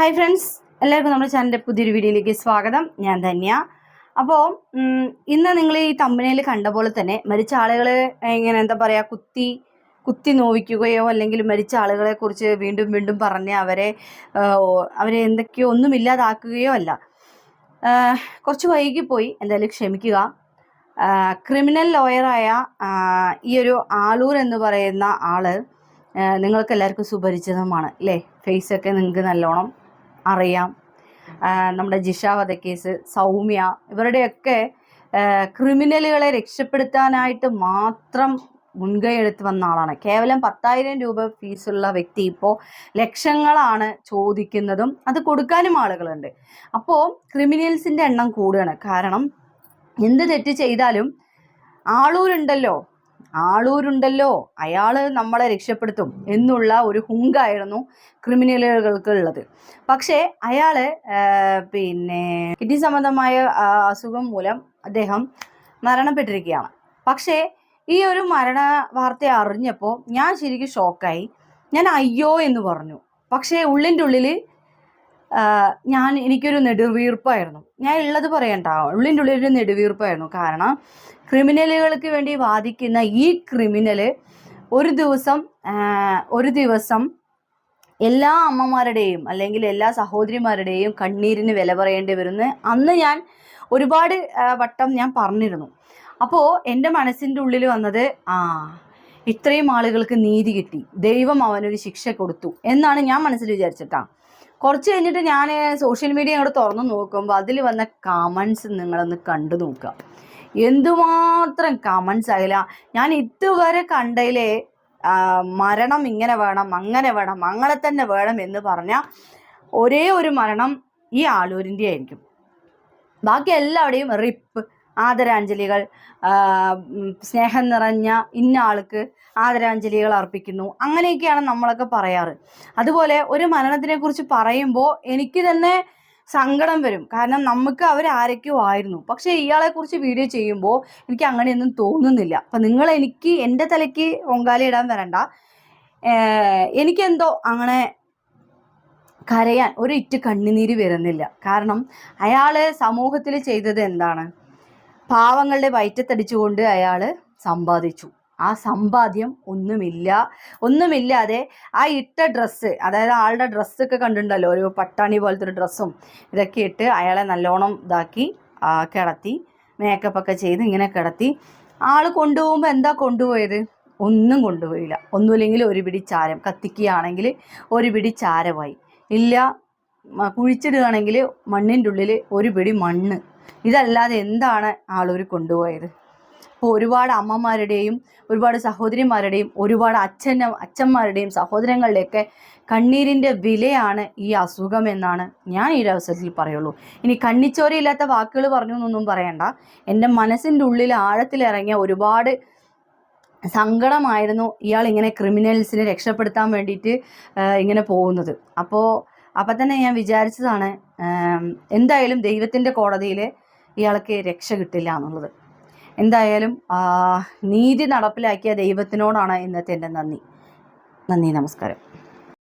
Hi friends എല്ലാവർക്കും നമ്മുടെ ചാനലിന്റെ പുതിയൊരു വീഡിയോയിലേക്ക് സ്വാഗതം. ഞാൻ ധന്യ. അപ്പോൾ ഇന്ന് നിങ്ങൾ ഈ തമ്പനയിൽ കണ്ട പോലെ തന്നെ മരിച്ച ആളുകൾ ഇങ്ങനെ എന്താ പറയുക കുത്തി കുത്തി നോവിക്കുകയോ അല്ലെങ്കിൽ മരിച്ച ആളുകളെ കുറിച്ച് വീണ്ടും വീണ്ടും പറഞ്ഞ് അവരെ അവരെ എന്തൊക്കെയോ ഒന്നും ഇല്ലാതാക്കുകയോ അല്ല. കുറച്ച് വൈകിപ്പോയി എന്തായാലും ക്ഷമിക്കുക. ക്രിമിനൽ ലോയറായ ഈ ഒരു ആലൂർ എന്ന് പറയുന്ന ആൾ നിങ്ങൾക്ക് എല്ലാവർക്കും സുപരിചിതമാണ് അല്ലേ? ഫേസൊക്കെ നിങ്ങൾക്ക് നല്ലോണം അറിയാം. നമ്മുടെ ജിഷ വധക്കേസ് സൗമ്യ ഇവരുടെയൊക്കെ ക്രിമിനലുകളെ രക്ഷപ്പെടുത്താനായിട്ട് മാത്രം മുൻകൈ എടുത്ത് വന്ന ആളാണ്. കേവലം പത്തായിരം രൂപ ഫീസുള്ള വ്യക്തി ഇപ്പോൾ ലക്ഷങ്ങളാണ് ചോദിക്കുന്നതും അത് കൊടുക്കാനും ആളുകളുണ്ട്. അപ്പോൾ ക്രിമിനൽസിന്റെ എണ്ണം കൂടുകയാണ്. കാരണം എന്ത് തെറ്റ് ചെയ്താലും ആളൂരുണ്ടല്ലോ. ആളൂരുണ്ടല്ലോ. അയാൾ നമ്മളെ രക്ഷപ്പെടുത്തും എന്നുള്ള ഒരു ഹുങ്കായിരുന്നു ക്രിമിനലുകൾക്ക് ഉള്ളത്. പക്ഷേ അയാൾ പിന്നെ കിഡ്നി സംബന്ധമായ അസുഖം മൂലം അദ്ദേഹം മരണപ്പെട്ടിരിക്കുകയാണ്. പക്ഷേ ഈ ഒരു മരണ വാർത്ത അറിഞ്ഞപ്പോൾ ഞാൻ ശരിക്കും ഷോക്കായി. ഞാൻ അയ്യോ എന്ന് പറഞ്ഞു. പക്ഷേ ഉള്ളിന്റെ ഉള്ളിൽ ഞാൻ എനിക്കൊരു നെടുവീർപ്പായിരുന്നു. ഞാൻ ഉള്ളത് പറയണ്ട ഉള്ളിന്റെ ഉള്ളിൽ ഒരു നെടുവീർപ്പായിരുന്നു. കാരണം ക്രിമിനലുകൾക്ക് വേണ്ടി വാദിക്കുന്ന ഈ ക്രിമിനൽ ഒരു ദിവസം ഒരു ദിവസം എല്ലാ അമ്മമാരുടെയും അല്ലെങ്കിൽ എല്ലാ സഹോദരിമാരുടെയും കണ്ണീരിന് വില പറയേണ്ടി വരുന്നു അന്ന് ഞാൻ ഒരുപാട് വട്ടം ഞാൻ പറഞ്ഞിരുന്നു. അപ്പോൾ എന്റെ മനസ്സിന്റെ ഉള്ളിൽ വന്നത് ആ ഇത്രയും ആളുകൾക്ക് നീതി കിട്ടി. ദൈവം അവനൊരു ശിക്ഷ കൊടുത്തു എന്നാണ് ഞാൻ മനസ്സിൽ വിചാരിച്ചിട്ടാ കുറച്ച് കഴിഞ്ഞിട്ട് ഞാൻ സോഷ്യൽ മീഡിയ അങ്ങോട്ട് തുറന്നു നോക്കുമ്പോൾ അതിൽ വന്ന കമൻസ് നിങ്ങളൊന്ന് കണ്ടു നോക്കുക. എന്തുമാത്രം കമൻസ് ആയില്ല. ഞാൻ ഇതുവരെ കണ്ടതിലെ മരണം ഇങ്ങനെ വേണം അങ്ങനെ വേണം അങ്ങനെ തന്നെ വേണം എന്ന് പറഞ്ഞ ഒരേ ഒരു മരണം ഈ ആളൂരിന്റെ ആയിരിക്കും. ബാക്കി എല്ലാവിടെയും റിപ്പ് ആദരാഞ്ജലികൾ സ്നേഹം നിറഞ്ഞ ഇന്ന ആൾക്ക് ആദരാഞ്ജലികൾ അർപ്പിക്കുന്നു. അങ്ങനെയൊക്കെയാണ് നമ്മളൊക്കെ പറയാറ്. അതുപോലെ ഒരു മരണത്തിനെ കുറിച്ച് പറയുമ്പോൾ എനിക്ക് തന്നെ സങ്കടം വരും. കാരണം നമുക്ക് അവർ ആരൊക്കെയോ ആയിരുന്നു. പക്ഷേ ഇയാളെ കുറിച്ച് വീഡിയോ ചെയ്യുമ്പോൾ എനിക്ക് അങ്ങനെയൊന്നും തോന്നുന്നില്ല. അപ്പം നിങ്ങൾ എനിക്ക് എന്റെ തലയ്ക്ക് പൊങ്കാല ഇടാൻ വരണ്ട. എനിക്കെന്തോ അങ്ങനെ കരയാൻ ഒരു ഇറ്റ് കണ്ണുനീര് വരുന്നില്ല. കാരണം അയാൾ സമൂഹത്തിൽ ചെയ്തത് എന്താണ്? പാവങ്ങളുടെ വയറ്റത്തടിച്ചുകൊണ്ട് അയാൾ സമ്പാദിച്ചു. ആ സമ്പാദ്യം ഒന്നുമില്ല. ഒന്നുമില്ലാതെ ആ ഇട്ട ഡ്രസ്സ് അതായത് ആളുടെ ഡ്രസ്സൊക്കെ കണ്ടിട്ടുണ്ടല്ലോ ഒരു പട്ടാണി പോലത്തെ ഒരു ഡ്രസ്സും ഇതൊക്കെ ഇട്ട് അയാളെ നല്ലോണം ഇതാക്കി കിടത്തി മേക്കപ്പൊക്കെ ചെയ്ത് ഇങ്ങനെ കിടത്തി. ആൾ കൊണ്ടുപോകുമ്പോൾ എന്താ കൊണ്ടുപോയത്? ഒന്നും കൊണ്ടുപോയില്ല. ഒന്നുമില്ലെങ്കിൽ ഒരു പിടി ചാരം. കത്തിക്കുകയാണെങ്കിൽ ഒരു പിടി ചാരമായി ഇല്ല കുഴിച്ചിടുകയാണെങ്കിൽ മണ്ണിന്റെ ഉള്ളിൽ ഒരു പിടി മണ്ണ്. ഇതല്ലാതെ എന്താണ് ആളൂർ കൊണ്ടുപോയത്? അപ്പോൾ ഒരുപാട് അമ്മമാരുടെയും ഒരുപാട് സഹോദരിമാരുടെയും ഒരുപാട് അച്ഛൻ അച്ഛന്മാരുടെയും സഹോദരങ്ങളുടെയൊക്കെ കണ്ണീരിന്റെ വിലയാണ് ഈ അസുഖം എന്നാണ് ഞാൻ ഈ അവസരത്തിൽ പറയുള്ളൂ. ഇനി കണ്ണിച്ചോരയില്ലാത്ത വാക്കുകൾ പറഞ്ഞു എന്നൊന്നും പറയണ്ട. എന്റെ മനസ്സിന്റെ ഉള്ളിൽ ആഴത്തിലിറങ്ങിയ ഒരുപാട് സങ്കടമായിരുന്നു ഇയാൾ ഇങ്ങനെ ക്രിമിനൽസിനെ രക്ഷപ്പെടുത്താൻ വേണ്ടിയിട്ട് ഇങ്ങനെ പോകുന്നത്. അപ്പോൾ അപ്പം തന്നെ ഞാൻ വിചാരിച്ചതാണ് എന്തായാലും ദൈവത്തിന്റെ കോടതിയിൽ ഇയാൾക്ക് രക്ഷ കിട്ടില്ല എന്നുള്ളത്. എന്തായാലും നീതി നടപ്പിലാക്കിയ ദൈവത്തിനോടാണ് ഇന്നത്തെ എന്റെ നന്ദി. നന്ദി നമസ്കാരം.